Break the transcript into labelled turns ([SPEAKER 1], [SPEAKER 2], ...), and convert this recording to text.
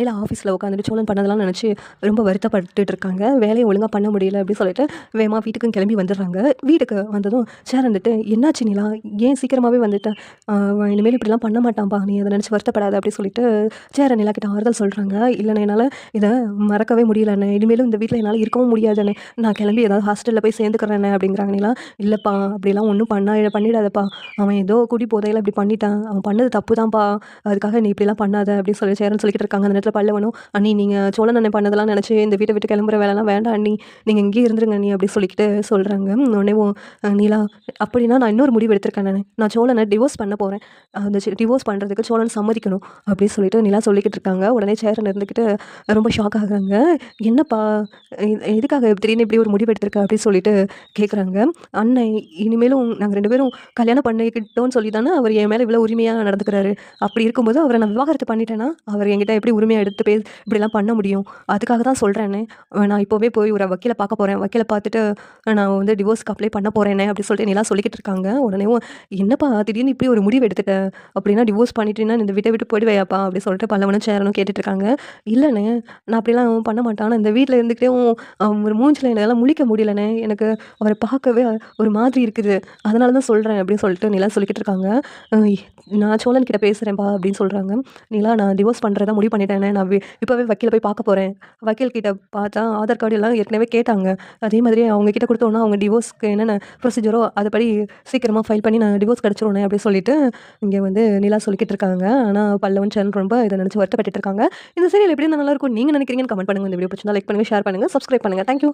[SPEAKER 1] இல்லை ஆஃபீஸில் உட்காந்துட்டு சோழன் பண்ணதெல்லாம் நினச்சி ரொம்ப வருத்தப்பட்டுட்டு இருக்காங்க வேலையை ஒழுங்காக பண்ண முடியல அப்படின்னு சொல்லிட்டு வேகமாக வீட்டுக்கும் கிளம்பி வந்துடுறாங்க. வீட்டுக்கு வந்ததும் சேர் வந்துட்டு என்னாச்சு நிலா? ஏன் சீக்கிரமாகவே வந்துட்டேன் இனிமேல் இப்படிலாம் பண்ண மாட்டான்ப்பா நீ அதை நினச்சி வருத்தப்படாத. அப்படின்னு சொல்லிட்டு சேர நிலா கிட்ட ஆறுதல் சொல்கிறாங்க இல்லைண்ணே என்னால் இதை மறக்கவே முடியலண்ணே. இனிமேலும் இந்த வீட்டில் என்னால் இருக்கவும் முடியாதுண்ணே. நான் கிளம்பி ஏதாவது ஹாஸ்டலில் போய் சேர்ந்துக்கிறேண்ணே. அப்படிங்கிறாங்க நிலா. இல்லைப்பா அப்படிலாம் ஒன்றும் பண்ணா பண்ணிடாதப்பா. அவன் ஏதோ குடி போதையில் இப்படி பண்ணிட்டான். அவன் பண்ணது தப்பு தான்ப்பா அதுக்காக நீ இப்படிலாம் பண்ணாத. அப்படின்னு சொல்லி சேரன் சொல்லிக்கிட்டு இருக்காங்க. அந்த நேரத்தில் பல்லவனும் அண்ணி நீங்கள் சோழன் அண்ணன் பண்ணதெல்லாம் நினச்சி இந்த வீட்டை விட்டு கிளம்புற வேலைலாம் வேண்டாம் அண்ணி. நீங்கள் இங்கேயே இருந்துருங்க அண்ணி அப்படி சொல்லிக்கிட்டு சொல்கிறாங்க உடனேவும் நீலா அப்படின்னா நான் இன்னொரு முடிவு எடுத்திருக்கேன் நான். நான் சோழனை டிவோர்ஸ் பண்ண போகிறேன் அந்த டிவோர்ஸ் பண்ணுறதுக்கு சோழன் சம்மதிக்கணும் அப்படின்னு சொல்லிட்டு நிலா சொல்லிக்கிட்டு இருக்காங்க. உடனே சேரன் இருந்துக்கிட்டு ரொம்ப ஷாக் ஆகுறாங்க. என்னப்பா எதுக்காக திடீர்னு இப்படி ஒரு முடிவு எடுத்திருக்க? அப்படின்னு சொல்லிட்டு கேட்குறாங்க அண்ணன் இனிமேலும் நாங்கள் ரெண்டு பேரும் கல்யாணம் பண்ணிக்கிட்டோம்னு சொல்லி தானே அவர் என் மேலே இவ்வளோ உரிமையாக நடந்துக்கிறாரு. அப்படி இருக்கும்போது அவரை நான் விவாகரத்து பண்ணிட்டேன்னா அவர் என்கிட்ட எப்படி உரிமையாக எடுத்து பே இப்படிலாம் பண்ண முடியும். அதுக்காக தான் சொல்கிறேன்னே நான் இப்போவே போய் ஒரு வக்கீலை பார்க்க போகிறேன் வக்கீலை பார்த்துட்டு நான் வந்து டிவோர்ஸ்க்கு அப்ளை பண்ண போகிறேனே அப்படி சொல்லிட்டு நீலாம் சொல்லிக்கிட்டு இருக்காங்க. உடனே என்னப்பா திடீர்னு இப்படி ஒரு முடிவு எடுத்துட்டேன் அப்படின்னா டிவோர்ஸ் பண்ணிட்டீங்கன்னா இந்த வீட்டை விட்டு போயிடுவையாப்பா அப்படி சொல்லிட்டு பல்லவனும் சேரனும் கேட்டுட்டு இருக்காங்க. இல்லைண்ணே நான் அப்படிலாம் பண்ண மாட்டான். ஆனால் இந்த வீட்டில் இருந்துக்கிட்டே ஒரு மூஞ்சில் என்னால் முழிக்க முடியலண்ணே எனக்கு அவரை பார்க்கவே ஒரு மாதிரி இருக்குது. அதனால தான் சொல்கிறேன் அப்படின்னு சொல்லிட்டு நிலா சொல்லிக்கிட்டு இருக்காங்க. நான் சோழன் கிட்ட பேசுகிறேன்ப்பா அப்படின்னு சொல்கிறாங்க நிலா நான் டிவோர்ஸ் பண்ணுறதா முடிவு பண்ணிட்டு நான் இப்போவே வக்கீல போய் பார்க்க போகிறேன் வக்கீல் கிட்ட பார்த்தா ஆதார் கார்டு எல்லாம் ஏற்கனவே கேட்டாங்க. அதே மாதிரி அவங்க கிட்ட கொடுத்தோன்னா அவங்க டிவோர்ஸ்க்கு என்னென்ன ப்ரொசீஜரோ அதுபடி சீக்கிரமாக ஃபைல் பண்ணி நான் டிவோர்ஸ் கிடச்சிருவேன் அப்படின்னு சொல்லிட்டு இங்கே வந்து நிலா சொல்லிக்கிட்டு இருக்காங்க. ஆனால் பல்லவன் சேனல் ரொம்ப இதை நினச்சி வருத்தப்பட்டு இருக்காங்க. இந்த சீரியல் எப்படி நல்லா இருக்கும்? நீங்கள் நினைக்கிறீங்கன்னு கமெண்ட் பண்ணுங்கள் இந்த வீடியோ பிடிச்சிருந்தா லைக் பண்ணுங்கள் ஷேர் பண்ணுங்கள் சப்ஸ்கிரைப் பண்ணுங்கள் தேங்க்யூ